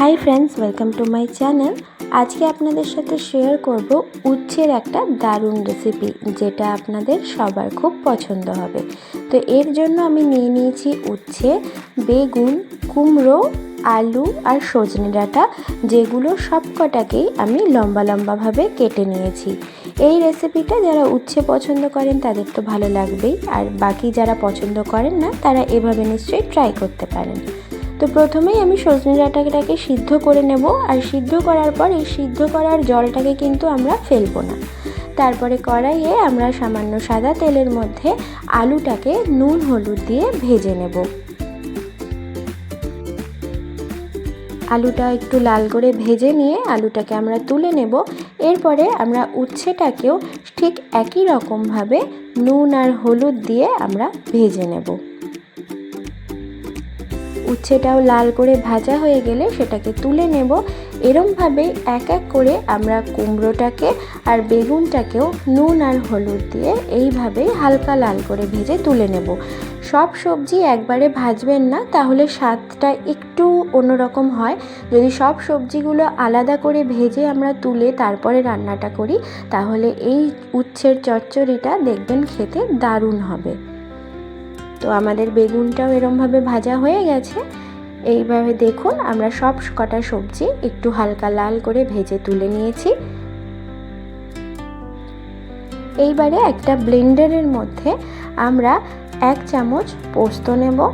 Hi friends welcome to my channel আজকে আপনাদের সাথে শেয়ার করব উচ্ছের একটা দারুণ রেসিপি যেটা আপনাদের সবার খুব পছন্দ হবে। তো এর জন্য আমি নিয়ে নিয়েছি উচ্ছে, বেগুন, কুমড়ো, আলু আর সজনে ডাঁটা, যেগুলো সব কটাকেই আমি লম্বা লম্বাভাবে কেটে নিয়েছি। এই রেসিপিটা যারা উচ্ছে পছন্দ করেন, তাদের তো ভালো লাগবেই, আর বাকি যারা পছন্দ করেন না, তারা এভাবে নিশ্চয়ই ট্রাই করতে পারেন। তো প্রথমেই আমি সজনে ডাঁটাটাকে সিদ্ধ করে নেব আর সিদ্ধ করার পর এই সিদ্ধ করার জলটাকে কিন্তু আমরা ফেলব না। তারপরে কড়াইয়ে আমরা সামান্য সাদা তেলের মধ্যে আলুটাকে নুন হলুদ দিয়ে ভেজে নেব। আলুটা একটু লাল করে ভেজে নিয়ে আলুটাকে আমরা তুলে নেব। এরপরে আমরা উচ্ছেটাকেও ঠিক একই রকমভাবে নুন আর হলুদ দিয়ে আমরা ভেজে নেব। উচ্ছেটাও লাল করে ভাজা হয়ে গেলে সেটাকে তুলে নেব। এরমভাবে এক এক করে আমরা কুমড়োটাকে আর বেগুনটাকেও নুন আর হলুদ দিয়ে এইভাবেই হালকা লাল করে ভেজে তুলে নেব। সব সবজি একবারে ভাজবেন না, তাহলে স্বাদটা একটু অন্যরকম হয়। যদি সব সবজিগুলো আলাদা করে ভেজে আমরা তুলে তারপরে রান্নাটা করি, তাহলে এই উচ্ছের চচ্চড়িটা দেখবেন খেতে দারুণ হবে। তো আমাদের বেগুনটাও এরমভাবে ভাজা হয়ে গেছে। এইভাবে দেখুন, আমরা সব কটা সবজি একটু হালকা লাল করে ভেজে তুলে নিয়েছি। এইবারে একটা ব্লেন্ডারের মধ্যে আমরা এক চামচ পোস্ত নেব।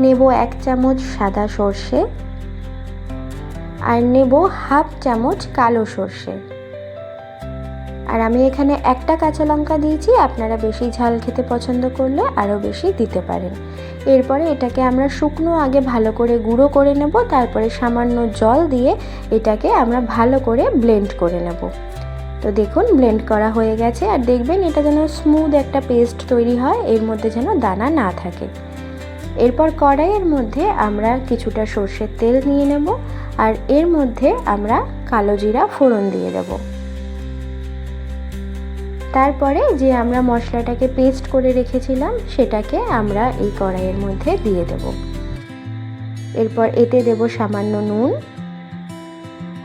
নেব এক চামচ সাদা সর্ষে। আর নেব হাফ চামচ কালো সর্ষে। আর আমি এখানে একটা কাঁচা লঙ্কা দিয়েছি, আপনারা বেশি ঝাল খেতে পছন্দ করলে আরও বেশি দিতে পারেন। এরপরে এটাকে আমরা শুকনো আগে ভালো করে গুঁড়ো করে নেব, তারপরে সামান্য জল দিয়ে এটাকে আমরা ভালো করে ব্লেন্ড করে নেব। তো দেখুন, ব্লেন্ড করা হয়ে গেছে, আর দেখবেন এটা যেন স্মুথ একটা পেস্ট তৈরি হয়, এর মধ্যে যেন দানা না থাকে। এরপর কড়াইয়ের মধ্যে আমরা কিছুটা সর্ষের তেল নিয়ে নেব, আর এর মধ্যে আমরা কালো জিরা ফোড়ন দিয়ে দেবো। তারপরে যে আমরা মশলাটাকে পেস্ট করে রেখেছিলাম, সেটাকে আমরা এই কড়াইয়ের মধ্যে দিয়ে দেব। এরপর এতে দেব সামান্য নুন,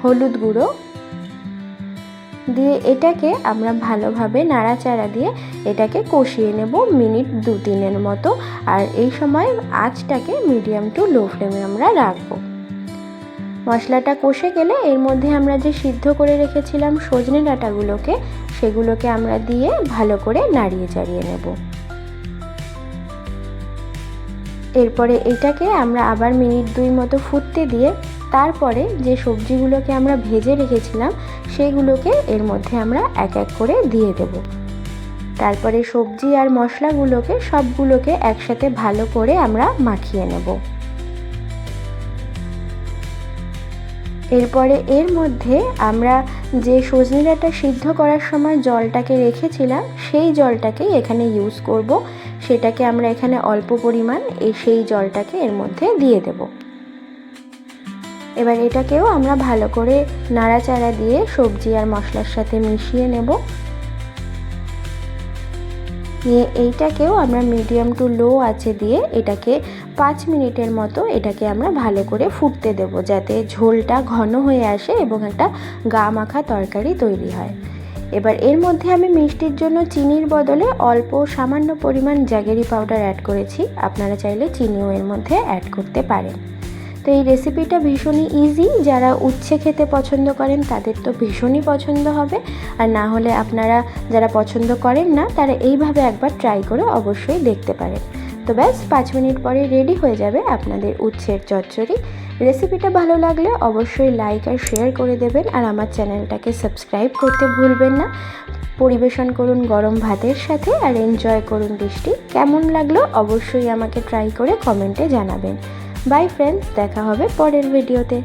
হলুদ গুঁড়ো। দিয়ে এটাকে আমরা ভালোভাবে নাড়াচাড়া দিয়ে এটাকে কষিয়ে নেব মিনিট দু তিনের মতো। আর এই সময় আঁচটাকে মিডিয়াম টু লো ফ্লেমে আমরা রাখব। মশলাটা কষে গেলে এর মধ্যে আমরা যে সিদ্ধ করে রেখেছিলাম সজনে ডাঁটাগুলোকে, সেগুলোকে আমরা দিয়ে ভালো করে নাড়িয়ে চাড়িয়ে নেব। এরপরে এটাকে আমরা আবার মিনিট দুই মতো ফুটতে দিয়ে, তারপরে যে সবজিগুলোকে আমরা ভেজে রেখেছিলাম, সেগুলোকে এর মধ্যে আমরা এক এক করে দিয়ে দেব। তারপরে সবজি আর মশলাগুলোকে সবগুলোকে একসাথে ভালো করে আমরা মাখিয়ে নেব। এরপরে এর মধ্যে আমরা যে সজনে ডাঁটা সিদ্ধ করার সময় জলটাকে রেখেছিলাম, সেই জলটাকে এখানে ইউজ করব। সেটাকে আমরা এখানে অল্প পরিমাণ এই সেই জলটাকে এর মধ্যে দিয়ে দেব। এবার এটাকেও আমরা ভালো করে নাড়াচাড়া দিয়ে সবজি আর মশলার সাথে মিশিয়ে নেব। নিয়ে এইটাকেও আমরা মিডিয়াম টু লো আছে দিয়ে এটাকে পাঁচ মিনিটের মতো এটাকে আমরা ভালো করে ফুটতে দেব যাতে ঝোলটা ঘন হয়ে আসে এবং একটা গা মাখা তরকারি তৈরি হয়। এবার এর মধ্যে আমি মিষ্টির জন্য চিনির বদলে অল্প সামান্য পরিমাণ জ্যাগেরি পাউডার অ্যাড করেছি। আপনারা চাইলে চিনিও এর মধ্যে অ্যাড করতে পারেন। তো এই রেসিপিটা ভীষণই ইজি যারা উচ্ছে খেতে পছন্দ করেন, তাদের তো ভীষণই পছন্দ হবে। আর না হলে আপনারা যারা পছন্দ করেন না, তারা এইভাবে একবার ট্রাই করে অবশ্যই দেখতে পারেন। তো ব্যাস, পাঁচ মিনিট পরে রেডি হয়ে যাবে আপনাদের উচ্ছের চচ্চড়ি। রেসিপিটা ভালো লাগলে অবশ্যই লাইক আর শেয়ার করে দেবেন। আর আমার চ্যানেলটাকে সাবস্ক্রাইব করতে ভুলবেন না। পরিবেশন করুন গরম ভাতের সাথে আর এনজয় করুন ডিশটি কেমন লাগল অবশ্যই আমাকে ট্রাই করে কমেন্টে জানাবেন। বাই ফ্রেন্ডস দেখা হবে পরের ভিডিওতে